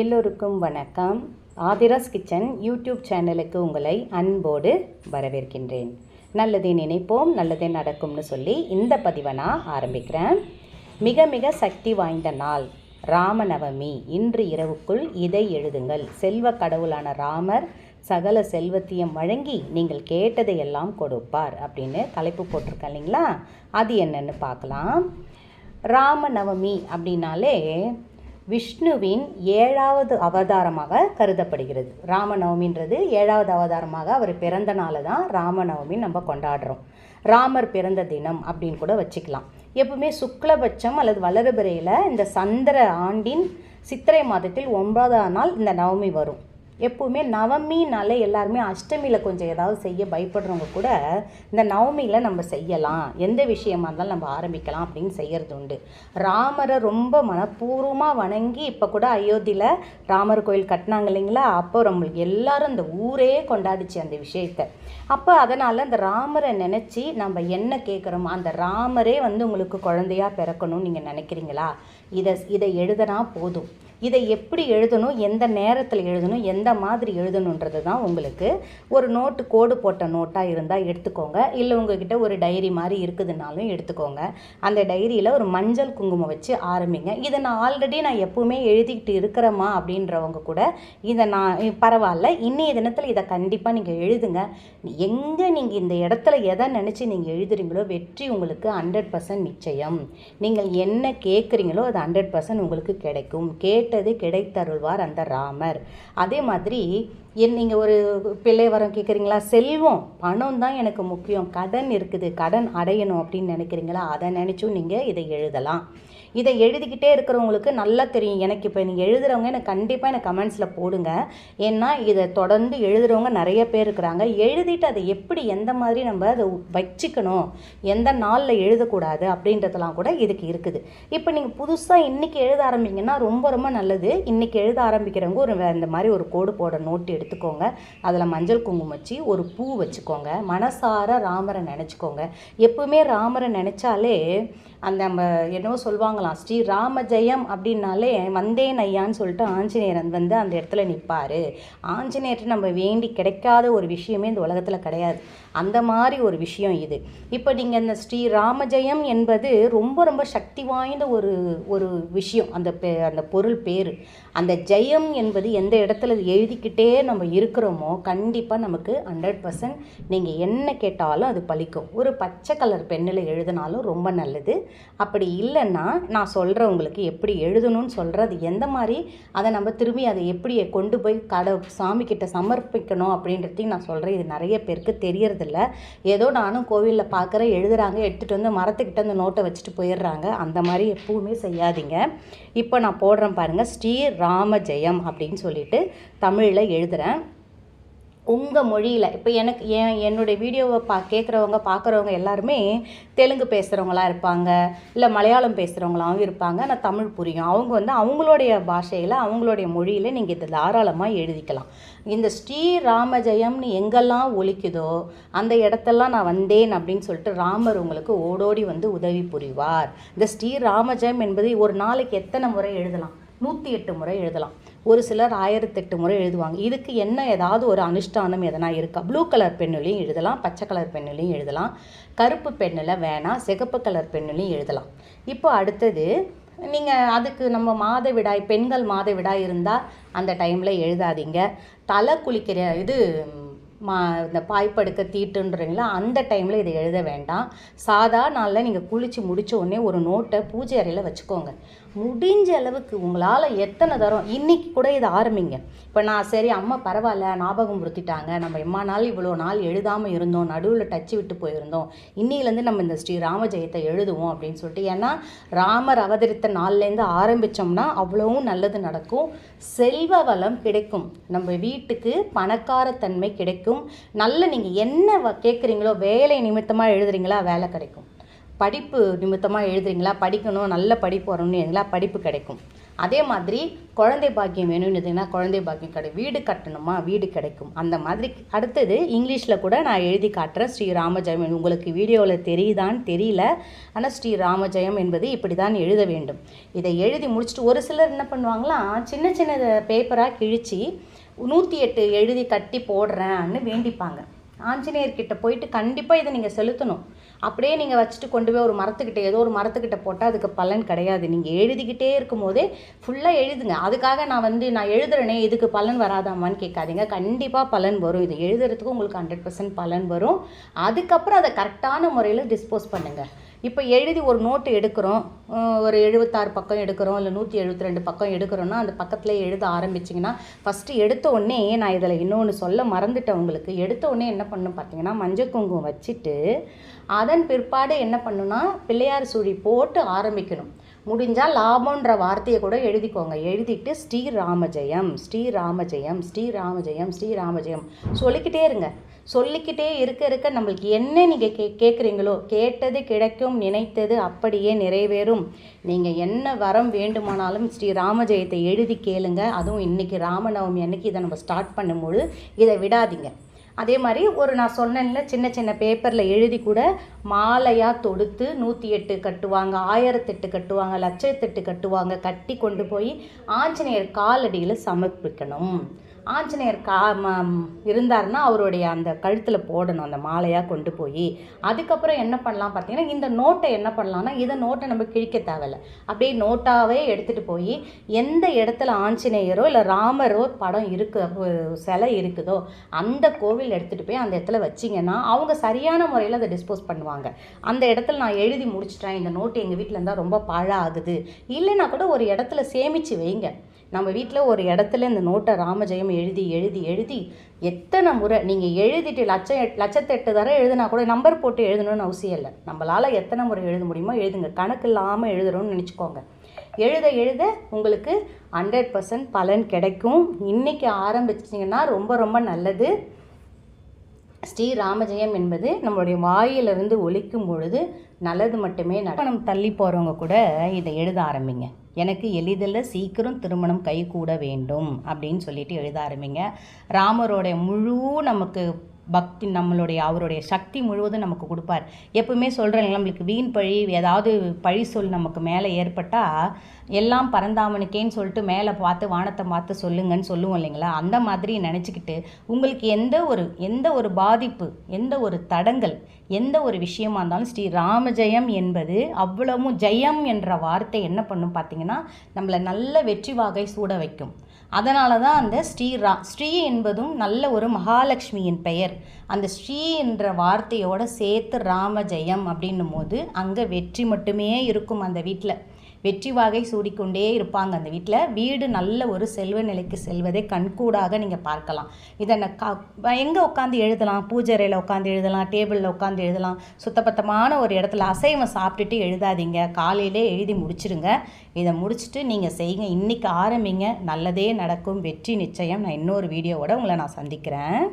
எல்லோருக்கும் வணக்கம். Aadhira's kitchen YouTube சேனலுக்கு உங்களை அன்போடு வரவேற்கின்றேன். நல்லதே நினைப்போம் நல்லதே நடக்கும்னு சொல்லி இந்த பதிவை நான் ஆரம்பிக்கிறேன். மிக மிக சக்தி வாய்ந்த நாள் ராமநவமி. இன்று இரவுக்குள் இதை எழுதுங்கள். செல்வ கடவுளான ராமர் சகல செல்வத்தையும் வழங்கி நீங்கள் கேட்டதையெல்லாம் கொடுப்பார் அப்படின்னு தலைப்பு போட்டிருக்கேன் இல்லைங்களா? அது என்னன்னு பார்க்கலாம். ராமநவமி அப்படின்னாலே விஷ்ணுவின் ஏழாவது அவதாரமாக கருதப்படுகிறது. ராமநவமின்றது ஏழாவது அவதாரமாக அவர் பிறந்த நாளை தான் ராமநவமி நம்ம கொண்டாடுறோம். ராமர் பிறந்த தினம் அப்படின்னு கூட வச்சுக்கலாம். எப்பவுமே சுக்லபட்சம் அல்லது வளர்பிறையில் இந்த சந்திர ஆண்டின் சித்திரை மாதத்தில் ஒன்பதாம் நாள் இந்த நவமி வரும். எப்போவுமே நவமினாலே எல்லாருமே அஷ்டமியில் கொஞ்சம் ஏதாவது செய்ய பயப்படுறவங்க கூட இந்த நவமியில் நம்ம செய்யலாம். எந்த விஷயமா இருந்தாலும் நம்ம ஆரம்பிக்கலாம் அப்படின்னு செய்கிறது உண்டு. ராமரை ரொம்ப மனப்பூர்வமாக வணங்கி இப்போ கூட அயோத்தியில் ராமர் கோயில் கட்டினாங்க இல்லைங்களா? அப்போ நம்மளுக்கு எல்லாரும் இந்த ஊரே கொண்டாடிச்சு அந்த விஷயத்தை. அப்போ அதனால் அந்த ராமரை நினச்சி நம்ம என்ன கேட்குறோமோ அந்த ராமரே வந்து உங்களுக்கு குழந்தையா பிறக்கணும்னு நீங்கள் நினைக்கிறீங்களா? இதை இதை எழுதுனா போதும். இதை எப்படி எழுதணும் எந்த நேரத்தில் எழுதணும் எந்த மாதிரி எழுதணுன்றது தான் உங்களுக்கு ஒரு நோட்டு கோடு போட்ட நோட்டாக இருந்தால் எடுத்துக்கோங்க. இல்லை உங்ககிட்ட ஒரு டைரி மாதிரி இருக்குதுனாலும் எடுத்துக்கோங்க. அந்த டைரியில் ஒரு மஞ்சள் குங்குமம் வச்சு ஆரம்பிங்க. இதை நான் ஆல்ரெடி நான் எப்பவுமே எழுதிக்கிட்டு இருக்கிறேம்மா அப்படின்றவங்க கூட இதை நான் பரவாயில்ல. இன்னைய தினத்தில் இதை கண்டிப்பாக நீங்கள் எழுதுங்க. எங்கே நீங்கள் இந்த இடத்துல எதை நினச்சி நீங்கள் எழுதுறீங்களோ வெற்றி உங்களுக்கு ஹண்ட்ரட் பர்சன்ட் நிச்சயம். நீங்கள் என்ன கேட்குறீங்களோ அது ஹண்ட்ரட் பர்சன்ட் உங்களுக்கு கிடைக்கும். கேட்டது கிடைத்தருள்வார் அந்த ராமர். அதே மாதிரி என் நீங்கள் ஒரு பிள்ளை வரம் கேட்குறீங்களா செல்வம் பணம் தான் எனக்கு முக்கியம். கடன் இருக்குது. கடன் அடையணும் அப்படின்னு நினைக்கிறீங்களா? அதை நினச்சும் நீங்கள் இதை எழுதலாம். இதை எழுதிக்கிட்டே இருக்கிறவங்களுக்கு நல்லா தெரியும். எனக்கு இப்போ நீங்கள் எழுதுகிறவங்க எனக்கு கண்டிப்பாக எனக்கு கமெண்ட்ஸில் போடுங்க. ஏன்னா இதை தொடர்ந்து எழுதுகிறவங்க நிறைய பேர் இருக்கிறாங்க. எழுதிட்டு அதை எப்படி எந்த மாதிரி நம்ம அதை வச்சுக்கணும்? எந்த நாளில் எழுதக்கூடாது? அப்படின்றதெல்லாம் கூட இதுக்கு இருக்குது. இப்போ நீங்கள் புதுசாக இன்றைக்கி எழுத ஆரம்பிங்கன்னா ரொம்ப ரொம்ப நல்லது. இன்றைக்கி எழுத ஆரம்பிக்கிறவங்க ஒரு இந்த மாதிரி ஒரு கோடு போட நோட்டு எடுத்துக்கோங்க. அதில் மஞ்சள் குங்குமம் வச்சு ஒரு பூ வச்சுக்கோங்க. மனசார ராமரை நினச்சிக்கோங்க. எப்பவுமே ராமரை நினச்சாலே அந்த நம்ம என்னவோ சொல்லுவாங்களாம் ஸ்ரீ ராம ஜெயம் அப்படின்னாலே வந்தேன் ஐயான்னு சொல்லிட்டு ஆஞ்சநேயரன் வந்து அந்த இடத்துல நிற்பார் ஆஞ்சநேயர்கிட்ட நம்ம வேண்டி கிடைக்காத ஒரு விஷயமே இந்த உலகத்தில் கிடையாது. அந்த மாதிரி ஒரு விஷயம் இது. இப்போ நீங்கள் இந்த ஸ்ரீ ராமஜெயம் என்பது ரொம்ப ரொம்ப சக்தி வாய்ந்த ஒரு ஒரு விஷயம். அந்த பே அந்த பொருள் பேர். அந்த ஜெயம் என்பது எந்த இடத்துல எழுதிக்கிட்டே நம்ம நம்ம இருக்கிறோமோ கண்டிப்பாக நமக்கு ஹண்ட்ரட் பர்சன்ட் நீங்கள் என்ன கேட்டாலும் அது பலிக்கும் ஒரு பச்சை கலர் பெண்ணில் எழுதினாலும் ரொம்ப நல்லது. அப்படி இல்லைன்னா நான் சொல்கிறேன் உங்களுக்கு எப்படி எழுதணும்னு சொல்கிறேன் அது எந்த மாதிரி அதை நம்ம திரும்பி அதை எப்படி கொண்டு போய் கடை சாமிக்கிட்ட சமர்ப்பிக்கணும் அப்படின்றதையும் நான் சொல்கிறேன் இது நிறைய பேருக்கு தெரியறதில்ல. ஏதோ நானும் கோவிலில் பார்க்குறேன் எழுதுகிறாங்க எடுத்துகிட்டு வந்து மரத்துக்கிட்ட அந்த நோட்டை வச்சுட்டு போயிடுறாங்க. அந்த மாதிரி எப்பவுமே செய்யாதீங்க. இப்போ நான் போடுறேன் பாருங்கள் ஸ்ரீ ராம ஜெயம் அப்படின்னு சொல்லிட்டு தமிழில் எழுதுகிறேன் உங்கள் மொழியில் இப்போ எனக்கு என் என்னுடைய வீடியோவை பா கேட்குறவங்க பார்க்குறவங்க எல்லாருமே தெலுங்கு பேசுகிறவங்களா இருப்பாங்க. இல்லை மலையாளம் பேசுகிறவங்களாவும் இருப்பாங்க. நான் தமிழ் புரியும். அவங்க வந்து அவங்களுடைய பாஷையில் அவங்களுடைய மொழியில் நீங்கள் இதை தாராளமாக எழுதிக்கலாம். இந்த ஸ்ரீ ராமஜெயம்னு எங்கெல்லாம் ஒழிக்குதோ அந்த இடத்தெல்லாம் நான் வந்தேன் அப்படின்னு சொல்லிட்டு ராமர் உங்களுக்கு ஓடோடி வந்து உதவி புரிவார். இந்த ஸ்ரீ ராமஜெயம் என்பது ஒரு நாளைக்கு எத்தனை முறை எழுதலாம்? நூற்றி எட்டு முறை எழுதலாம். ஒரு சிலர் ஆயிரத்தெட்டு முறை எழுதுவாங்க. இதுக்கு என்ன ஏதாவது ஒரு அனுஷ்டானம் எதனா இருக்கா? ப்ளூ கலர் பெண்ணிலையும் எழுதலாம் பச்சை கலர் பெண்ணிலையும் எழுதலாம் கருப்பு பெண்ணில் வேணாம் சிகப்பு கலர் பெண்ணிலையும் எழுதலாம். இப்போ அடுத்தது நீங்கள் அதுக்கு நம்ம மாதவிடாய் பெண்கள் மாதவிடாய் இருந்தால் அந்த டைமில் எழுதாதீங்க. தலை குளிக்கிற இது மா இந்த பாய்ப்படுக்க தீட்டுன்றீங்களா? அந்த டைமில் இதை எழுத வேண்டாம். சாதா நாளில் நீங்கள் குளித்து முடித்த உடனே ஒரு நோட்டை பூஜை அறையில் வச்சுக்கோங்க. முடிஞ்ச அளவுக்கு உங்களால் எத்தனை தரம் இன்றைக்கி கூட இதை ஆரம்பிங்க. இப்போ நான் சரி அம்மா பரவாயில்ல ஞாபகம் பொருத்திட்டாங்க நம்ம எம்மா நாள் இவ்வளோ நாள் எழுதாமல் இருந்தோம். நடுவில் டச்சு விட்டு போயிருந்தோம். இன்னிலேருந்து நம்ம இந்த ஸ்ரீ ராம ஜெயத்தை எழுதுவோம் அப்படின்னு சொல்லிட்டு ஏன்னா ராமர் அவதரித்த நாள்லேருந்து ஆரம்பித்தோம்னா அவ்வளவும் நல்லது நடக்கும். செல்வ வளம் கிடைக்கும். நம்ம வீட்டுக்கு பணக்காரத்தன்மை கிடைக்கும். நல்ல நீங்கள் என்ன வ- கேட்குறீங்களோ வேலை நிமித்தமாக எழுதுறீங்களா வேலை கிடைக்கும். படிப்பு நிமித்தமாக எழுதுறீங்களா படிக்கணும் நல்ல படிப்பு வரணும்னு எழுதுங்களா படிப்பு கிடைக்கும். அதே மாதிரி குழந்தை பாக்கியம் வேணும்னு குழந்தை பாக்கியம் கிடைக்கும் வீடு கட்டணுமா வீடு கிடைக்கும். அந்த மாதிரி அடுத்தது இங்கிலீஷில் கூட நான் எழுதி காட்டுறேன். ஸ்ரீ ராமஜெயம் உங்களுக்கு வீடியோவில் தெரியுதான்னு தெரியல. ஆனால் ஸ்ரீ ராமஜெயம் என்பது இப்படி தான் எழுத வேண்டும். இதை எழுதி முடிச்சுட்டு ஒரு சிலர் என்ன பண்ணுவாங்களா சின்ன சின்ன பேப்பராக கிழித்து நூற்றி எட்டு எழுதி கட்டி போடுறேன்னு வேண்டிப்பாங்க. ஆஞ்சநேயர்கிட்ட போயிட்டு கண்டிப்பாக இதை நீங்கள் செலுத்தணும். அப்படியே நீங்கள் வச்சுட்டு கொண்டு போய் ஒரு மரத்துக்கிட்ட ஏதோ ஒரு மரத்துக்கிட்ட போட்டால் அதுக்கு பலன் கிடையாது. நீங்கள் எழுதிக்கிட்டே இருக்கும் போதே ஃபுல்லாக எழுதுங்க. அதுக்காக நான் வந்து நான் எழுதுறேனே இதுக்கு பலன் வராதாமான்னு கேட்காதீங்க. கண்டிப்பாக பலன் வரும். இது எழுதுறதுக்கு உங்களுக்கு ஹண்ட்ரட் பர்சன்ட் பலன் வரும். அதுக்கப்புறம் அதை கரெக்டான முறையில் டிஸ்போஸ் பண்ணுங்கள் இப்போ எழுதி ஒரு நோட்டு எடுக்கிறோம். ஒரு எழுபத்தாறு பக்கம் எடுக்கிறோம் இல்லை நூற்றி எழுபத்தி ரெண்டு பக்கம் எடுக்கிறோன்னா அந்த பக்கத்தில் எழுத ஆரம்பிச்சிங்கன்னா ஃபஸ்ட்டு எடுத்த உடனே நான் இதில் இன்னொன்று சொல்ல மறந்துட்டேன் உங்களுக்கு. எடுத்த உடனே என்ன பண்ணணும் பார்த்தீங்கன்னா மஞ்சள் குங்குமம் வச்சுட்டு அதன் பிற்பாடு என்ன பண்ணுன்னா பிள்ளையார் சுழி போட்டு ஆரம்பிக்கணும். முடிஞ்சால் லாபம்ன்ற வார்த்தையை கூட எழுதிக்கோங்க. எழுதிட்டு ஸ்ரீ ராமஜெயம் ஸ்ரீ ராமஜெயம் ஸ்ரீ ராமஜெயம் ஸ்ரீ ராமஜெயம் சொல்லிக்கிட்டே இருங்க. சொல்லிக்கிட்டே இருக்க இருக்க நம்மளுக்கு என்ன நீங்கள் கே கேட்குறீங்களோ கேட்டது கிடைக்கும் நினைத்தது அப்படியே நிறைவேறும். நீங்கள் என்ன வரம் வேண்டுமானாலும் ஸ்ரீ ராமஜெயத்தை எழுதி கேளுங்க. அதுவும் இன்றைக்கி ராமநவமி அன்னைக்கு இதை நம்ம ஸ்டார்ட் பண்ணும்போது இதை விடாதீங்க. அதே மாதிரி ஒரு நான் சொன்னேன்ல சின்ன சின்ன பேப்பரில் எழுதி கூட மாலையாக தொடுத்து நூற்றி எட்டு கட்டுவாங்க ஆயிரத்தெட்டு கட்டுவாங்க லட்சத்தெட்டு கட்டுவாங்க கட்டி கொண்டு போய் ஆஞ்சநேயர் காலடியில் சமர்ப்பிக்கணும். ஆஞ்சநேயர் கா இருந்தார்னா அவருடைய அந்த கழுத்தில் போடணும் அந்த மாலையாக கொண்டு போய். அதுக்கப்புறம் என்ன பண்ணலாம் பார்த்தீங்கன்னா இந்த நோட்டை என்ன பண்ணலாம்னா இதை நோட்டை நம்ம கிழிக்க தேவையில்ல. அப்படியே நோட்டாகவே எடுத்துகிட்டு போய் எந்த இடத்துல ஆஞ்சநேயரோ இல்லை ராமரோ படம் இருக்கு சிலை இருக்குதோ அந்த கோவில் எடுத்துகிட்டு போய் அந்த இடத்துல வச்சிங்கன்னா அவங்க சரியான முறையில் அதை டிஸ்போஸ் பண்ணுவாங்க. அந்த இடத்துல நான் எழுதி முடிச்சிட்டேன் இந்த நோட்டு எங்கள் வீட்டில் இருந்தால் ரொம்ப பழ ஆகுது இல்லைன்னா கூட ஒரு இடத்துல சேமித்து வைங்க. நம்ம வீட்டில் ஒரு இடத்துல இந்த நோட்டை ராமஜெயம் எழுதி எழுதி எழுதி எத்தனை முறை நீங்கள் எழுதிட்டு லட்சம் லட்சத்தெட்டு தர எழுதினா கூட நம்பர் போட்டு எழுதணும்னு அவசியம் இல்லை. நம்மளால் எத்தனை முறை எழுத முடியுமோ எழுதுங்க. கணக்கு இல்லாமல் எழுதுறோம்னு நினச்சிக்கோங்க. எழுத எழுத உங்களுக்கு ஹண்ட்ரட் பர்சன்ட் பலன் கிடைக்கும். இன்றைக்கி ஆரம்பிச்சிங்கன்னா ரொம்ப ரொம்ப நல்லது. ஸ்ரீ ராமஜெயம் என்பது நம்மளுடைய வாயிலிருந்து ஒழிக்கும் பொழுது நல்லது மட்டுமே நம்ம தள்ளி போகிறவங்க கூட இதை எழுத ஆரம்பிங்க. எனக்கு எளிதில் சீக்கிரம் திருமணம் கைகூட வேண்டும் அப்படின்னு சொல்லிட்டு எழுத ஆரம்பிங்க. ராமரோடைய முழு நமக்கு பக்தி நம்மளுடைய அவருடைய சக்தி முழுவதும் நமக்கு கொடுப்பார். எப்பவுமே சொல்கிறேன் நம்மளுக்கு வீண் பழி ஏதாவது பழி சொல் நமக்கு மேலே ஏற்பட்டால் எல்லாம் பரந்தாமனுக்கேன்னு சொல்லிட்டு மேலே பார்த்து வானத்தை பார்த்து சொல்லுங்கன்னு சொல்லுவோம் இல்லைங்களா? அந்த மாதிரி நினச்சிக்கிட்டு உங்களுக்கு எந்த ஒரு எந்த ஒரு பாதிப்பு எந்த ஒரு தடங்கள் எந்த ஒரு விஷயமா இருந்தாலும் ஸ்ரீ ராமஜெயம் என்பது அவ்வளவும் ஜெயம் என்ற வார்த்தை என்ன பண்ணும் பார்த்தீங்கன்னா நம்மளை நல்ல வெற்றி வாகை சூட வைக்கும். அதனால தான் அந்த ஸ்ரீரா ஸ்ரீ என்பதும் நல்ல ஒரு மகாலட்சுமியின் பெயர். அந்த ஸ்ரீ என்ற வார்த்தையோடு சேர்த்து ராம ஜெயம் அப்படின்னும் போது அங்கே வெற்றி மட்டுமே இருக்கும் அந்த வீட்டில் வெற்றி வாகை சூடிக்கொண்டே இருப்பாங்க அந்த வீட்டில் வீடு நல்ல ஒரு செல்வ நிலைக்கு செல்வதை கண்கூடாக நீங்கள் பார்க்கலாம். இதை கா எங்கே உட்காந்து எழுதலாம்? பூஜரையில் உட்காந்து எழுதலாம் டேபிளில் உட்காந்து எழுதலாம். சுத்தபத்தமான ஒரு இடத்துல அசைவம் சாப்பிட்டுட்டு எழுதாதீங்க. காலையிலே எழுதி முடிச்சிடுங்க இதை முடிச்சுட்டு நீங்கள் செய்யுங்க. இன்றைக்கி ஆரம்பிங்க. நல்லதே நடக்கும். வெற்றி நிச்சயம். நான் இன்னொரு வீடியோவோட உங்களை நான் சந்திக்கிறேன்.